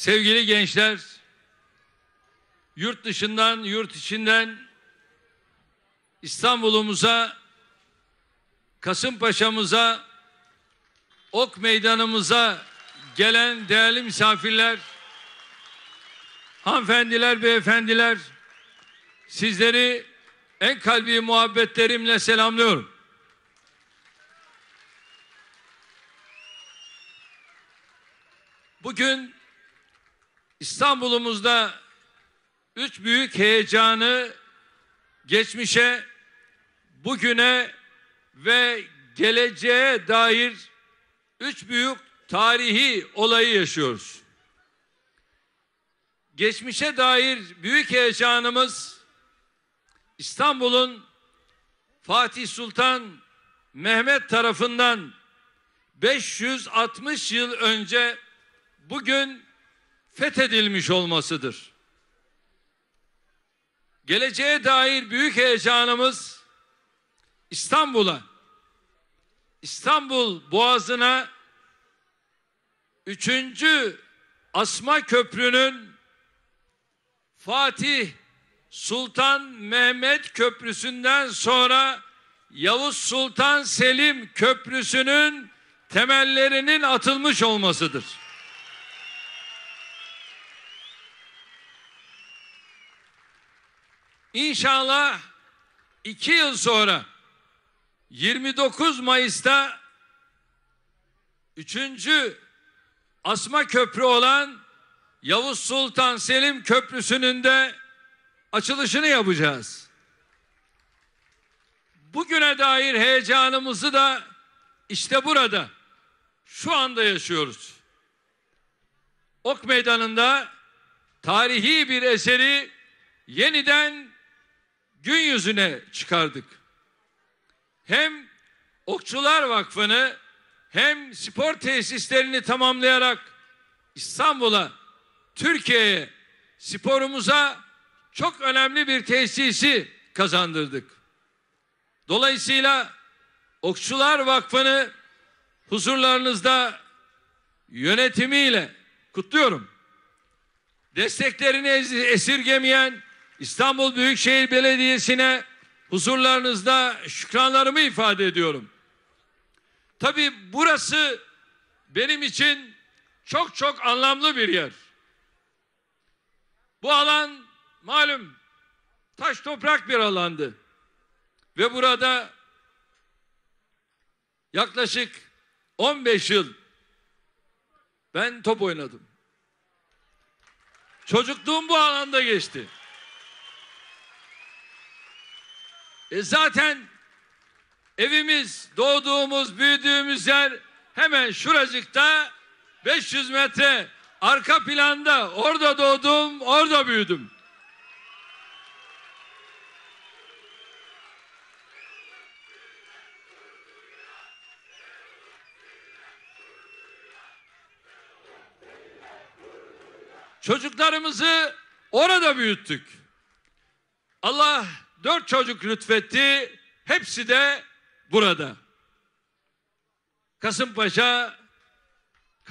sevgili gençler, yurt dışından, yurt içinden İstanbul'umuza, Kasımpaşa'mıza, Ok Meydanımıza gelen değerli misafirler, hanımefendiler, beyefendiler, sizleri en kalbi muhabbetlerimle selamlıyorum. Bugün İstanbul'umuzda üç büyük heyecanı geçmişe, bugüne ve geleceğe dair üç büyük tarihi olayı yaşıyoruz. Geçmişe dair büyük heyecanımız İstanbul'un Fatih Sultan Mehmet tarafından 560 yıl önce bugün fethedilmiş olmasıdır. Geleceğe dair büyük heyecanımız İstanbul'a, İstanbul Boğazı'na üçüncü Asma Köprü'nün Fatih Sultan Mehmet Köprüsü'nden sonra Yavuz Sultan Selim Köprüsü'nün temellerinin atılmış olmasıdır. İnşallah iki yıl sonra 29 Mayıs'ta üçüncü asma köprü olan Yavuz Sultan Selim Köprüsü'nün de açılışını yapacağız. Bugüne dair heyecanımızı da işte burada şu anda yaşıyoruz. Ok Meydanı'nda tarihi bir eseri yeniden gün yüzüne çıkardık. Hem Okçular Vakfı'nı hem spor tesislerini tamamlayarak İstanbul'a, Türkiye'ye, sporumuza çok önemli bir tesisi kazandırdık. Dolayısıyla Okçular Vakfı'nı huzurlarınızda yönetimiyle kutluyorum. Desteklerini esirgemeyen İstanbul Büyükşehir Belediyesi'ne huzurlarınızda şükranlarımı ifade ediyorum. Tabii burası benim için çok çok anlamlı bir yer. Bu alan malum taş toprak bir alandı. Ve burada yaklaşık 15 yıl ben top oynadım. Çocukluğum bu alanda geçti. E zaten evimiz, doğduğumuz, büyüdüğümüz yer hemen şuracıkta 500 metre arka planda orada doğdum, orada büyüdüm. Çocuklarımızı orada büyüttük. Allah dört çocuk lütfetti. Hepsi de burada. Kasımpaşa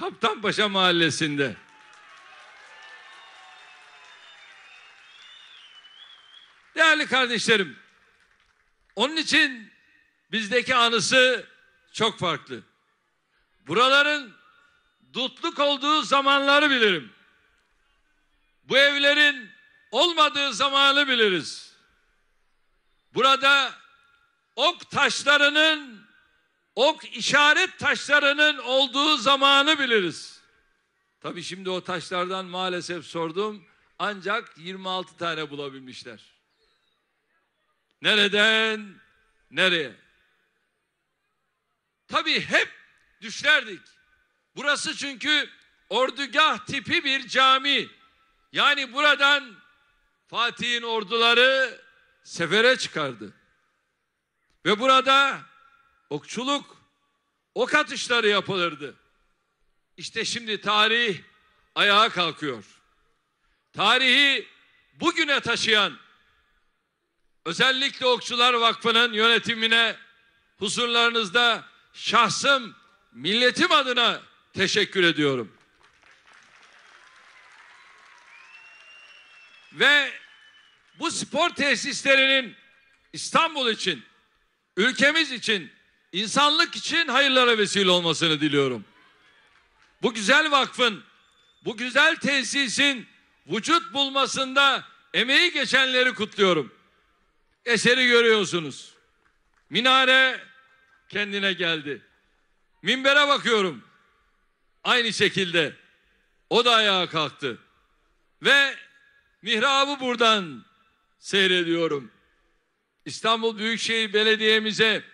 Kaptanpaşa mahallesinde. Değerli kardeşlerim, onun için bizdeki anısı çok farklı. Buraların dutluk olduğu zamanları bilirim. Bu evlerin olmadığı zamanı biliriz. Burada ok taşlarının ok işaret taşlarının olduğu zamanı biliriz. Tabii şimdi o taşlardan maalesef sordum ancak 26 tane bulabilmişler. Nereden nereye? Tabii hep düşlerdik. Burası çünkü ordugah tipi bir cami. Yani buradan Fatih'in orduları sefere çıkardı. Ve burada okçuluk, ok atışları yapılırdı. İşte şimdi tarih ayağa kalkıyor. Tarihi bugüne taşıyan özellikle Okçular Vakfı'nın yönetimine huzurlarınızda şahsım, milletim adına teşekkür ediyorum. ve bu spor tesislerinin İstanbul için, ülkemiz için, insanlık için hayırlara vesile olmasını diliyorum. Bu güzel vakfın, bu güzel tesisin vücut bulmasında emeği geçenleri kutluyorum. Eseri görüyorsunuz. Minare kendine geldi. Minbere bakıyorum. Aynı şekilde o da ayağa kalktı. Ve mihrabı buradan seyrediyorum. İstanbul Büyükşehir Belediye'mize,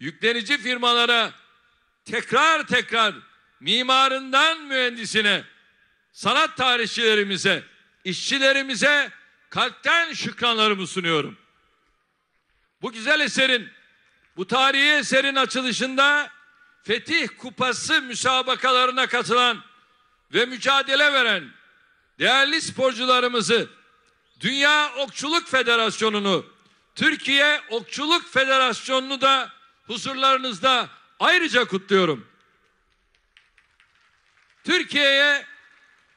yüklenici firmalara tekrar tekrar mimarından mühendisine, sanat tarihçilerimize, işçilerimize kalpten şükranlarımı sunuyorum. Bu güzel eserin, bu tarihi eserin açılışında Fetih Kupası müsabakalarına katılan ve mücadele veren değerli sporcularımızı Dünya Okçuluk Federasyonu'nu, Türkiye Okçuluk Federasyonu'nu da huzurlarınızda ayrıca kutluyorum. Türkiye'ye,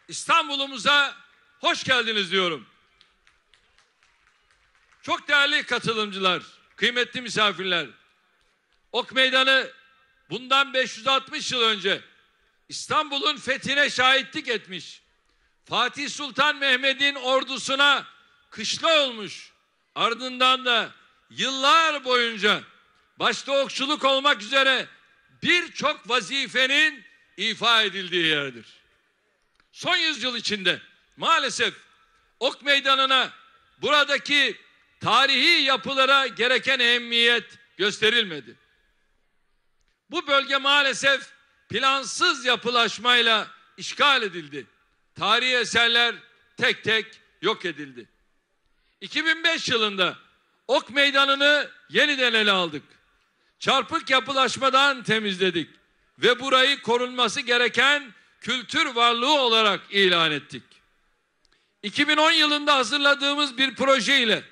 İstanbul'umuza hoş geldiniz diyorum. Çok değerli katılımcılar, kıymetli misafirler. Ok Meydanı bundan 560 yıl önce İstanbul'un fethine şahitlik etmiş. Fatih Sultan Mehmet'in ordusuna kışla olmuş. Ardından da yıllar boyunca başta okçuluk olmak üzere birçok vazifenin ifa edildiği yerdir. Son yüzyıl içinde maalesef ok meydanına buradaki tarihi yapılara gereken ehemmiyet gösterilmedi. Bu bölge maalesef plansız yapılaşmayla işgal edildi. Tarihi eserler tek tek yok edildi. 2005 yılında Ok Meydanı'nı yeniden ele aldık. Çarpık yapılaşmadan temizledik ve burayı korunması gereken kültür varlığı olarak ilan ettik. 2010 yılında hazırladığımız bir proje ile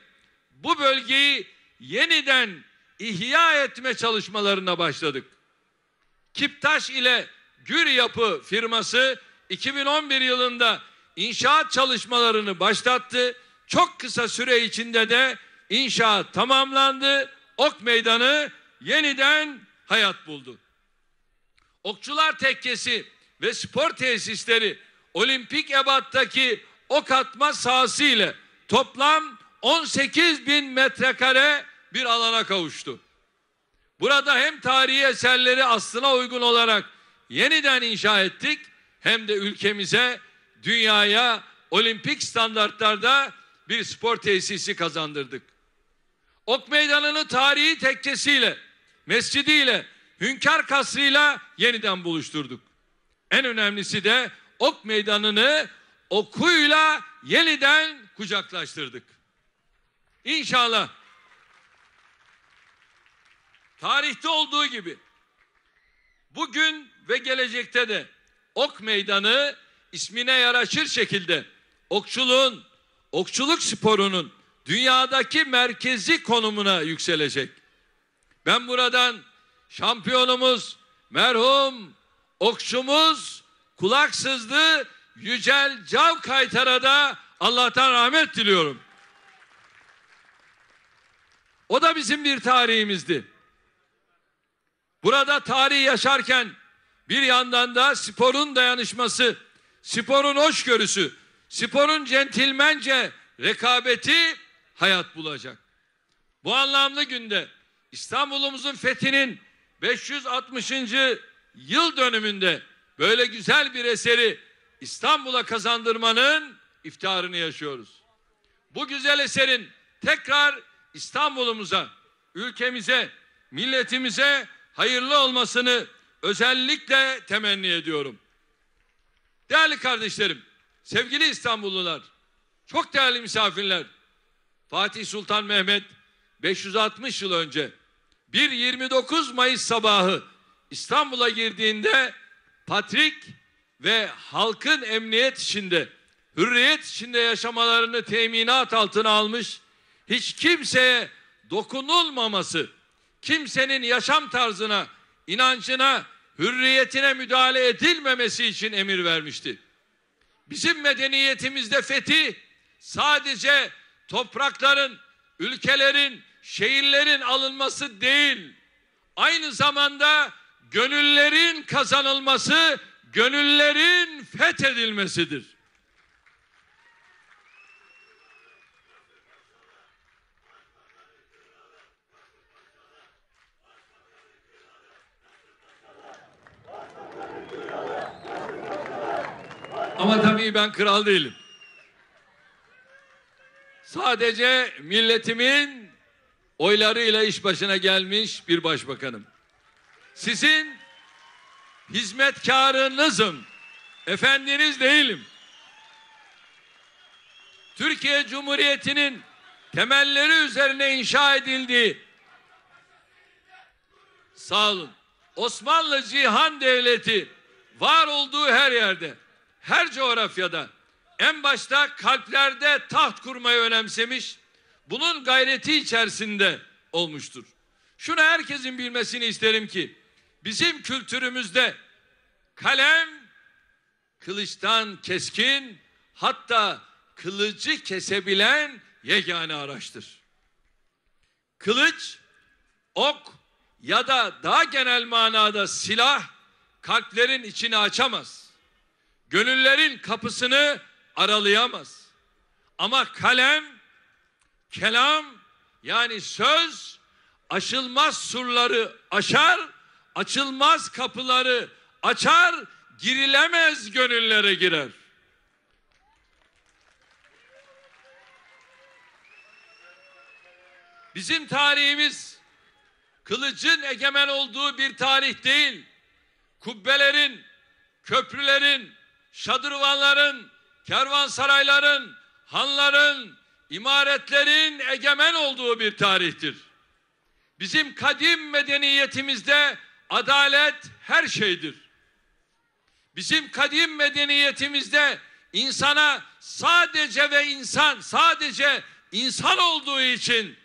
bu bölgeyi yeniden ihya etme çalışmalarına başladık. Kiptaş ile Gür Yapı firması 2011 yılında inşaat çalışmalarını başlattı. Çok kısa süre içinde de inşaat tamamlandı. Ok Meydanı yeniden hayat buldu. Okçular Tekkesi ve spor tesisleri olimpik ebattaki ok atma sahası ile toplam 18 bin metrekare bir alana kavuştu. Burada hem tarihi eserleri aslına uygun olarak yeniden inşa ettik hem de ülkemize, dünyaya olimpik standartlarda bir spor tesisi kazandırdık. Ok Meydanı'nı tarihi tekkesiyle, mescidiyle, hünkâr kasrıyla yeniden buluşturduk. En önemlisi de Ok Meydanı'nı okuyla yeniden kucaklaştırdık. İnşallah tarihte olduğu gibi bugün ve gelecekte de Ok Meydanı ismine yaraşır şekilde okçuluğun, okçuluk sporunun dünyadaki merkezi konumuna yükselecek. Ben buradan şampiyonumuz, merhum okçumuz, kulaksızdı Yücel Cav Kaytar'a da Allah'tan rahmet diliyorum. O da bizim bir tarihimizdi. Burada tarih yaşarken bir yandan da sporun dayanışması, sporun hoşgörüsü, sporun centilmence rekabeti hayat bulacak. Bu anlamlı günde İstanbul'umuzun fethinin 560. yıl dönümünde böyle güzel bir eseri İstanbul'a kazandırmanın iftarını yaşıyoruz. Bu güzel eserin tekrar İstanbul'umuza, ülkemize, milletimize hayırlı olmasını özellikle temenni ediyorum. Değerli kardeşlerim, sevgili İstanbullular, çok değerli misafirler, Fatih Sultan Mehmet 560 yıl önce bir 29 Mayıs sabahı İstanbul'a girdiğinde Patrik ve halkın emniyet içinde, hürriyet içinde yaşamalarını teminat altına almış, hiç kimseye dokunulmaması, kimsenin yaşam tarzına, inancına, hürriyetine müdahale edilmemesi için emir vermişti. Bizim medeniyetimizde fetih sadece toprakların, ülkelerin, şehirlerin alınması değil. Aynı zamanda gönüllerin kazanılması, gönüllerin fethedilmesidir. Ama tabii ben kral değilim. Sadece milletimin oylarıyla iş başına gelmiş bir başbakanım. Sizin hizmetkarınızım. Efendiniz değilim. Türkiye Cumhuriyeti'nin temelleri üzerine inşa edildiği sağ olun. Osmanlı Cihan Devleti var olduğu her yerde, her coğrafyada en başta kalplerde taht kurmayı önemsemiş, bunun gayreti içerisinde olmuştur. Şunu herkesin bilmesini isterim ki bizim kültürümüzde kalem kılıçtan keskin hatta kılıcı kesebilen yegane araçtır. Kılıç, ok ya da daha genel manada silah kalplerin içini açamaz. Gönüllerin kapısını aralayamaz. Ama kalem, kelam yani söz aşılmaz surları aşar, açılmaz kapıları açar, girilemez gönüllere girer. Bizim tarihimiz kılıcın egemen olduğu bir tarih değil. Kubbelerin, köprülerin, şadırvanların, kervansarayların, hanların, imaretlerin egemen olduğu bir tarihtir. Bizim kadim medeniyetimizde adalet her şeydir. Bizim kadim medeniyetimizde insana sadece ve insan, sadece insan olduğu için,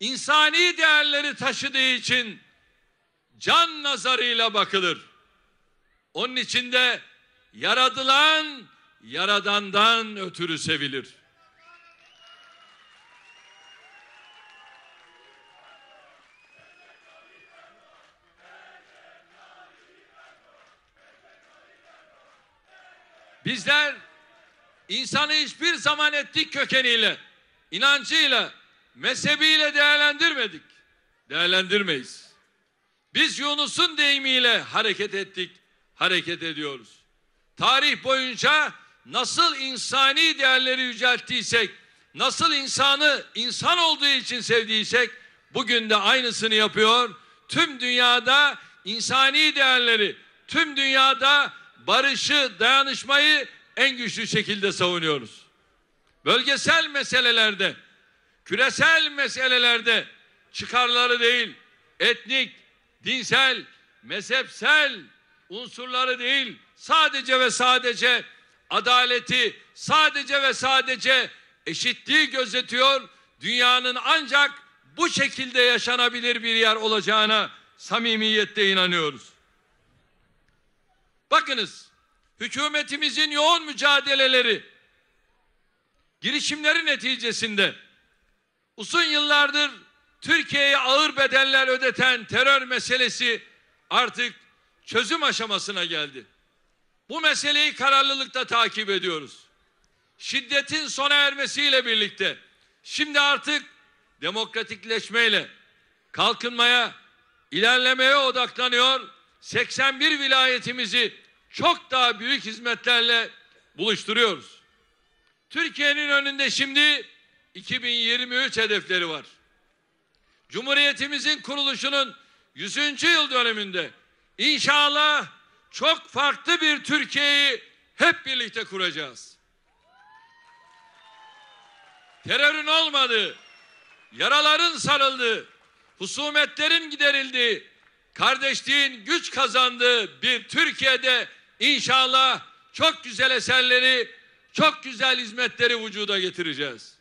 insani değerleri taşıdığı için can nazarıyla bakılır. Onun içinde yaradılan yaradandan ötürü sevilir. Bizler insanı hiçbir zaman etnik kökeniyle, inancıyla, mezhebiyle değerlendirmedik. Değerlendirmeyiz. Biz Yunus'un deyimiyle hareket ettik, hareket ediyoruz. Tarih boyunca nasıl insani değerleri yücelttiysek, nasıl insanı insan olduğu için sevdiysek, bugün de aynısını yapıyor. Tüm dünyada insani değerleri, tüm dünyada barışı, dayanışmayı en güçlü şekilde savunuyoruz. Bölgesel meselelerde, küresel meselelerde çıkarları değil, etnik, dinsel, mezhepsel unsurları değil, sadece ve sadece adaleti, sadece ve sadece eşitliği gözetiyor. Dünyanın ancak bu şekilde yaşanabilir bir yer olacağına samimiyette inanıyoruz. Bakınız, hükümetimizin yoğun mücadeleleri, girişimleri neticesinde uzun yıllardır Türkiye'ye ağır bedeller ödeten terör meselesi artık çözüm aşamasına geldi. Bu meseleyi kararlılıkla takip ediyoruz. Şiddetin sona ermesiyle birlikte şimdi artık demokratikleşmeyle kalkınmaya, ilerlemeye odaklanıyor. 81 vilayetimizi çok daha büyük hizmetlerle buluşturuyoruz. Türkiye'nin önünde şimdi 2023 hedefleri var. Cumhuriyetimizin kuruluşunun 100. yıl dönümünde inşallah çok farklı bir Türkiye'yi hep birlikte kuracağız. Terörün olmadığı, yaraların sarıldığı, husumetlerin giderildiği, kardeşliğin güç kazandığı bir Türkiye'de inşallah çok güzel eserleri, çok güzel hizmetleri vücuda getireceğiz.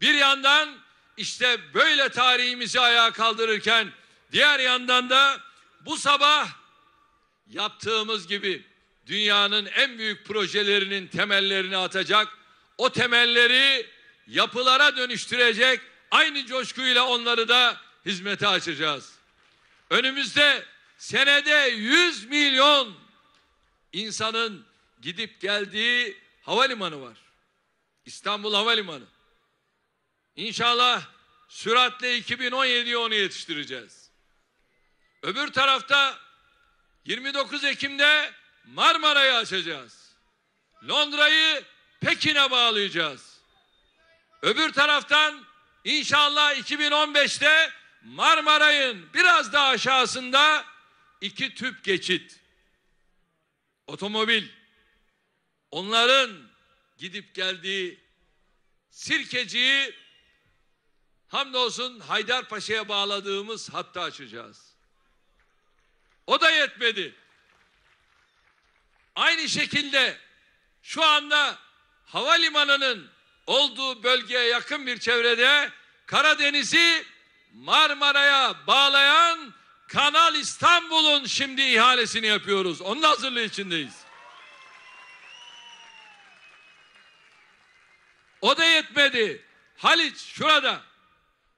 Bir yandan işte böyle tarihimizi ayağa kaldırırken diğer yandan da bu sabah yaptığımız gibi dünyanın en büyük projelerinin temellerini atacak o temelleri yapılara dönüştürecek aynı coşkuyla onları da hizmete açacağız. Önümüzde senede 100 milyon insanın gidip geldiği havalimanı var. İstanbul Havalimanı. İnşallah süratle 2017'ye onu yetiştireceğiz. Öbür tarafta 29 Ekim'de Marmara'yı açacağız. Londra'yı Pekin'e bağlayacağız. Öbür taraftan inşallah 2015'te Marmaray'ın biraz daha aşağısında iki tüp geçit otomobil onların gidip geldiği Sirkeci'yi hamdolsun Haydarpaşa'ya bağladığımız hatta açacağız. O da yetmedi. Aynı şekilde şu anda havalimanının olduğu bölgeye yakın bir çevrede Karadeniz'i Marmara'ya bağlayan Kanal İstanbul'un şimdi ihalesini yapıyoruz. Onun hazırlığı içindeyiz. O da yetmedi. Haliç şurada.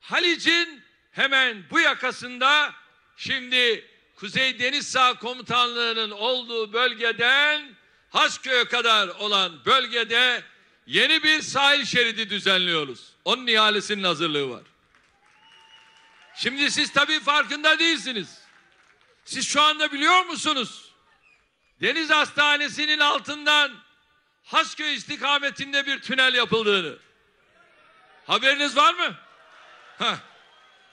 Haliç'in hemen bu yakasında şimdi Kuzey Deniz Sağ Komutanlığı'nın olduğu bölgeden Hasköy'e kadar olan bölgede yeni bir sahil şeridi düzenliyoruz. Onun ihalesinin hazırlığı var. Şimdi siz tabii farkında değilsiniz. Siz şu anda biliyor musunuz? Deniz Hastanesi'nin altından Hasköy istikametinde bir tünel yapıldığını. Haberiniz var mı? Heh.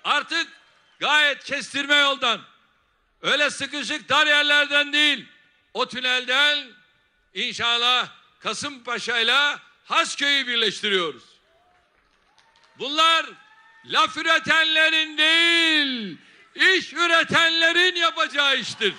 Artık gayet kestirme yoldan, öyle sıkışık dar yerlerden değil, o tünelden inşallah Kasımpaşa ile Hasköy'ü birleştiriyoruz. Bunlar laf üretenlerin değil, iş üretenlerin yapacağı iştir.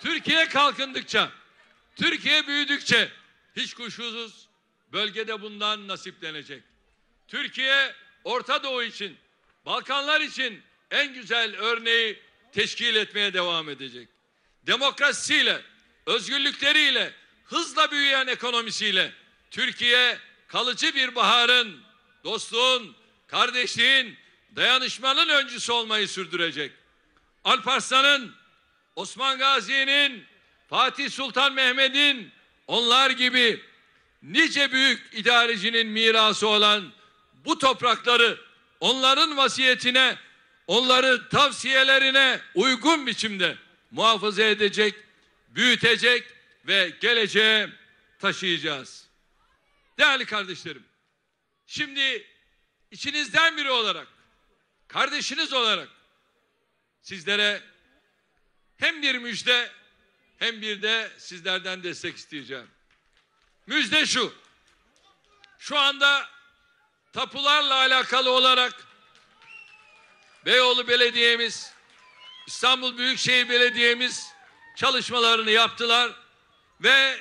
Türkiye kalkındıkça, Türkiye büyüdükçe hiç kuşkusuz bölgede bundan nasiplenecek. Türkiye Orta Doğu için, Balkanlar için en güzel örneği teşkil etmeye devam edecek. Demokrasisiyle, özgürlükleriyle, hızla büyüyen ekonomisiyle Türkiye kalıcı bir baharın, dostluğun, kardeşliğin, dayanışmanın öncüsü olmayı sürdürecek. Alparslan'ın, Osman Gazi'nin, Fatih Sultan Mehmet'in onlar gibi nice büyük idarecinin mirası olan bu toprakları onların vasiyetine, onları tavsiyelerine uygun biçimde muhafaza edecek, büyütecek ve geleceğe taşıyacağız. Değerli kardeşlerim, şimdi içinizden biri olarak, kardeşiniz olarak sizlere hem bir müjde hem bir de sizlerden destek isteyeceğim. Müjde şu. Şu anda tapularla alakalı olarak Beyoğlu Belediye'miz, İstanbul Büyükşehir Belediye'miz çalışmalarını yaptılar ve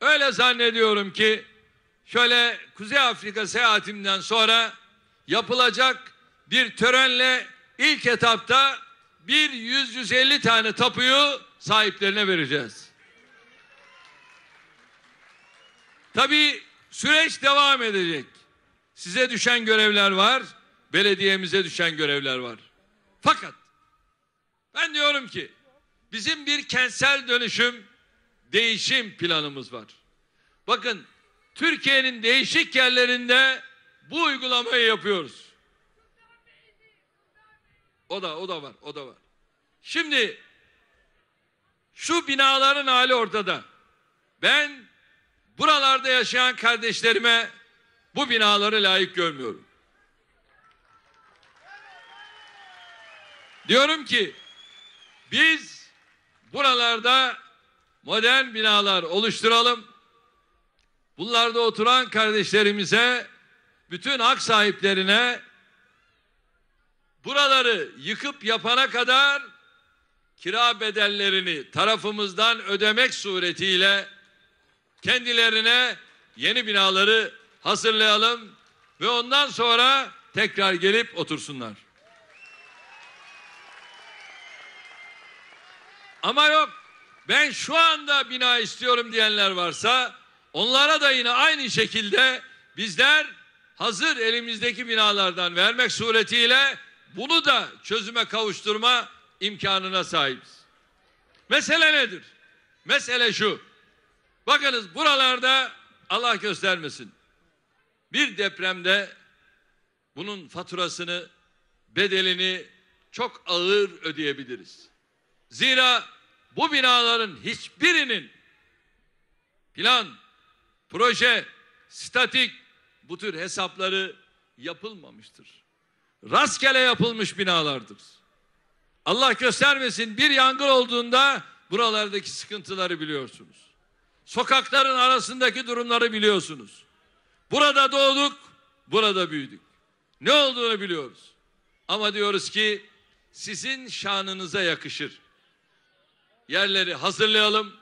öyle zannediyorum ki şöyle Kuzey Afrika seyahatimden sonra yapılacak bir törenle ilk etapta bir 100-150 tane tapuyu sahiplerine vereceğiz. Tabii süreç devam edecek. Size düşen görevler var, belediyemize düşen görevler var. Fakat ben diyorum ki bizim bir kentsel dönüşüm, değişim planımız var. Bakın Türkiye'nin değişik yerlerinde bu uygulamayı yapıyoruz. O da o da var, o da var. Şimdi şu binaların hali ortada. Ben buralarda yaşayan kardeşlerime bu binaları layık görmüyorum. Diyorum ki biz buralarda modern binalar oluşturalım. Bunlarda oturan kardeşlerimize bütün hak sahiplerine buraları yıkıp yapana kadar kira bedellerini tarafımızdan ödemek suretiyle kendilerine yeni binaları hazırlayalım ve ondan sonra tekrar gelip otursunlar. Ama yok ben şu anda bina istiyorum diyenler varsa onlara da yine aynı şekilde bizler hazır elimizdeki binalardan vermek suretiyle bunu da çözüme kavuşturma imkanına sahibiz. Mesele nedir? Mesele şu. Bakınız buralarda Allah göstermesin. Bir depremde bunun faturasını, bedelini çok ağır ödeyebiliriz. Zira bu binaların hiçbirinin plan, proje, statik bu tür hesapları yapılmamıştır. Rastgele yapılmış binalardır. Allah göstermesin bir yangın olduğunda buralardaki sıkıntıları biliyorsunuz. Sokakların arasındaki durumları biliyorsunuz. Burada doğduk, burada büyüdük. Ne olduğunu biliyoruz. Ama diyoruz ki sizin şanınıza yakışır. Yerleri hazırlayalım.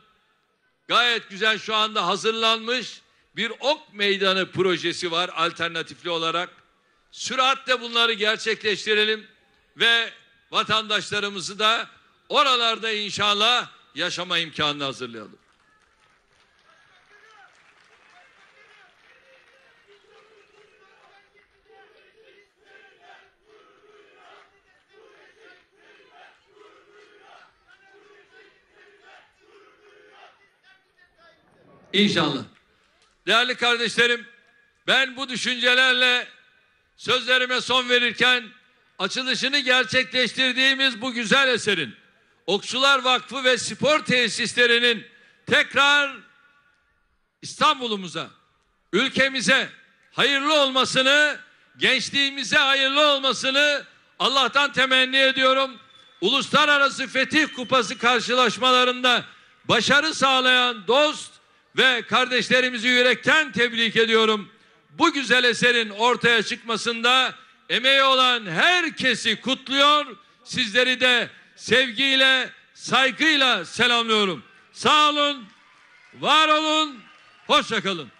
Gayet güzel şu anda hazırlanmış bir ok meydanı projesi var alternatifli olarak. Süratle bunları gerçekleştirelim ve vatandaşlarımızı da oralarda inşallah yaşama imkanını hazırlayalım. İnşallah. Değerli kardeşlerim, ben bu düşüncelerle sözlerime son verirken açılışını gerçekleştirdiğimiz bu güzel eserin Okçular Vakfı ve spor tesislerinin tekrar İstanbul'umuza, ülkemize hayırlı olmasını, gençliğimize hayırlı olmasını Allah'tan temenni ediyorum. Uluslararası Fetih Kupası karşılaşmalarında başarı sağlayan dost ve kardeşlerimizi yürekten tebrik ediyorum. Bu güzel eserin ortaya çıkmasında emeği olan herkesi kutluyor. Sizleri de sevgiyle, saygıyla selamlıyorum. Sağ olun, var olun, hoşça kalın.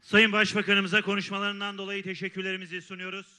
Sayın Başbakanımıza konuşmalarından dolayı teşekkürlerimizi sunuyoruz.